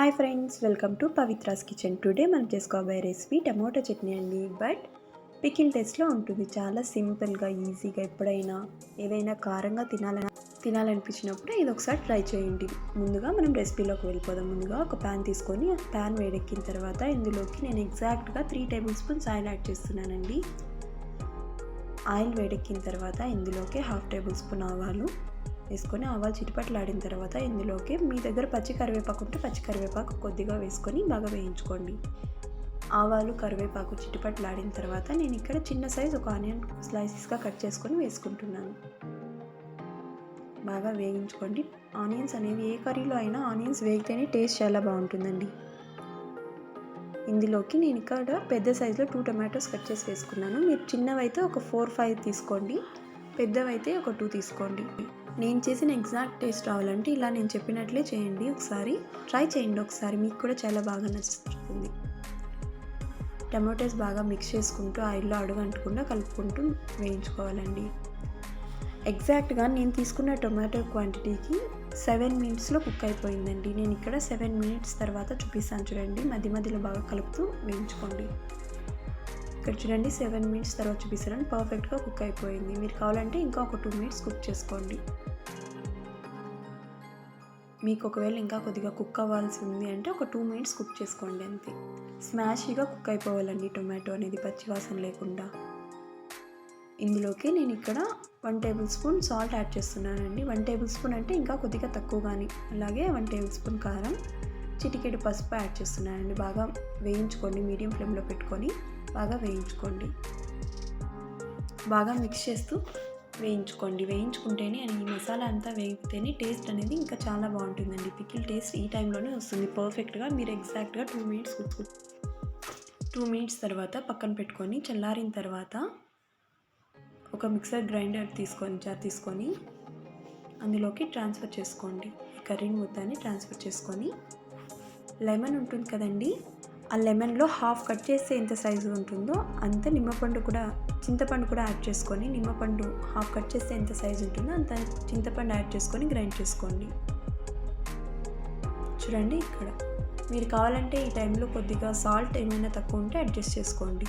Hi friends welcome to Pavithra's kitchen today మనం చేసుకోబోయే recipe tomato chutney అండి. బట్ పికిల్ టేస్ట్లో ఉంటుంది. చాలా సింపుల్గా ఈజీగా ఎప్పుడైనా ఏదైనా కారంగా తినాలని తినాలనిపించినప్పుడు ఇది ఒకసారి ట్రై చేయండి. ముందుగా మనం రెసిపీలోకి వెళ్ళిపోదాం. ముందుగా ఒక ప్యాన్ తీసుకొని ప్యాన్ వేడెక్కిన తర్వాత ఇందులోకి నేను ఎగ్జాక్ట్గా three tablespoons oil add చేస్తున్నానండి. ఆయిల్ వేడెక్కిన తర్వాత ఇందులోకి హాఫ్ టేబుల్ స్పూన్ ఆవాలు వేసుకొని ఆవాలు చిటిపట్లాడిన తర్వాత ఇందులోకి మీ దగ్గర పచ్చి కరివేపాకు ఉంటే పచ్చి కరివేపాకు కొద్దిగా వేసుకొని బాగా వేయించుకోండి. ఆవాలు కరివేపాకు చిటిపట్లాడిన తర్వాత నేను ఇక్కడ చిన్న సైజు ఒక ఆనియన్ స్లైసెస్గా కట్ చేసుకొని వేసుకుంటున్నాను. బాగా వేయించుకోండి. ఆనియన్స్ అనేవి ఏ కర్రీలో అయినా ఆనియన్స్ వేగితేనే టేస్ట్ చాలా బాగుంటుందండి. ఇందులోకి నేను ఇక్కడ పెద్ద సైజులో టూ టమాటోస్ కట్ చేసి వేసుకున్నాను. మీరు చిన్నవైతే ఒక ఫోర్ ఫైవ్ తీసుకోండి. పెద్దవైతే ఒక టూ తీసుకోండి. నేను చేసిన ఎగ్జాక్ట్ టేస్ట్ రావాలంటే ఇలా నేను చెప్పినట్లే చేయండి ఒకసారి. ట్రై చేయండి ఒకసారి. మీకు కూడా చాలా బాగా నచ్చుతుంది. టమాటోస్ బాగా మిక్స్ చేసుకుంటూ ఆయిల్లో అడుగంటకుండా కలుపుకుంటూ వేయించుకోవాలండి. ఎగ్జాక్ట్గా నేను తీసుకున్న టొమాటో క్వాంటిటీకి సెవెన్ మినిట్స్లో కుక్ అయిపోయిందండి. నేను ఇక్కడ సెవెన్ మినిట్స్ తర్వాత చూపిస్తాను చూడండి. మధ్య మధ్యలో బాగా కలుపుతూ వేయించుకోండి. ఇక్కడ చూడండి సెవెన్ మినిట్స్ తర్వాత చూపిస్తాను పర్ఫెక్ట్గా కుక్ అయిపోయింది. మీరు కావాలంటే ఇంకా ఒక టూ మినిట్స్ కుక్ చేసుకోండి. మీకు ఒకవేళ ఇంకా కొద్దిగా కుక్ అవ్వాల్సి ఉంది అంటే ఒక టూ మినిట్స్ కుక్ చేసుకోండి అంతే. స్మాషీగా కుక్ అయిపోవాలండి టొమాటో అనేది పచ్చివాసన లేకుండా. ఇందులోకి నేను ఇక్కడ one tablespoon salt add చేస్తున్నానండి. వన్ టేబుల్ స్పూన్ అంటే ఇంకా కొద్దిగా తక్కువ కానీ అలాగే వన్ టేబుల్ స్పూన్ కారం చిటికెడు పసుపు యాడ్ చేస్తున్నానండి. బాగా వేయించుకోండి మీడియం ఫ్లేమ్లో పెట్టుకొని. బాగా వేయించుకోండి. బాగా మిక్స్ చేస్తూ వేయించుకోండి. వేయించుకుంటేనే ఈ మసాలా అంతా వేగితేనే టేస్ట్ అనేది ఇంకా చాలా బాగుంటుందండి. పికిల్ టేస్ట్ ఈ టైంలోనే వస్తుంది. పర్ఫెక్ట్గా మీరు ఎగ్జాక్ట్గా two minutes cook two minutes తర్వాత పక్కన పెట్టుకొని చల్లారిన తర్వాత ఒక మిక్సర్ గ్రైండర్ తీసుకొని జార్ తీసుకొని అందులోకి ట్రాన్స్ఫర్ చేసుకోండి. కర్రీని మొత్తాన్ని ట్రాన్స్ఫర్ చేసుకొని లెమన్ ఉంటుంది కదండి? ఆ లెమన్లో హాఫ్ కట్ చేస్తే ఎంత సైజు ఉంటుందో అంత నిమ్మపండు కూడా చింతపండు కూడా యాడ్ చేసుకొని నిమ్మపండు హాఫ్ కట్ చేస్తే ఎంత సైజు ఉంటుందో అంత చింతపండు యాడ్ చేసుకొని గ్రైండ్ చేసుకోండి. చూడండి ఇక్కడ. మీరు కావాలంటే ఈ టైంలో కొద్దిగా సాల్ట్ ఏమైనా తక్కువ ఉంటే అడ్జస్ట్ చేసుకోండి.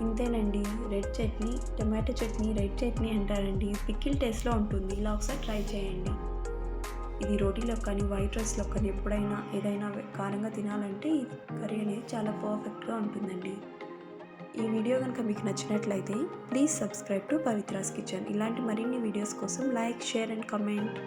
ఇంతేనండి. Red chutney tomato chutney red chutney అంటారండి. పిక్కిల్ టేస్ట్లో ఉంటుంది. ఇలా ఒకసారి ట్రై చేయండి. ఇది రోటీలో కానీ వైట్ రైస్లో కానీ ఎప్పుడైనా ఏదైనా కారంగా తినాలంటే ఈ కర్రీ అనేది చాలా పర్ఫెక్ట్గా ఉంటుందండి. ఈ వీడియో కనుక మీకు నచ్చినట్లయితే please subscribe to Pavithra's kitchen. ఇలాంటి మరిన్ని వీడియోస్ కోసం లైక్ షేర్ అండ్ కమెంట్.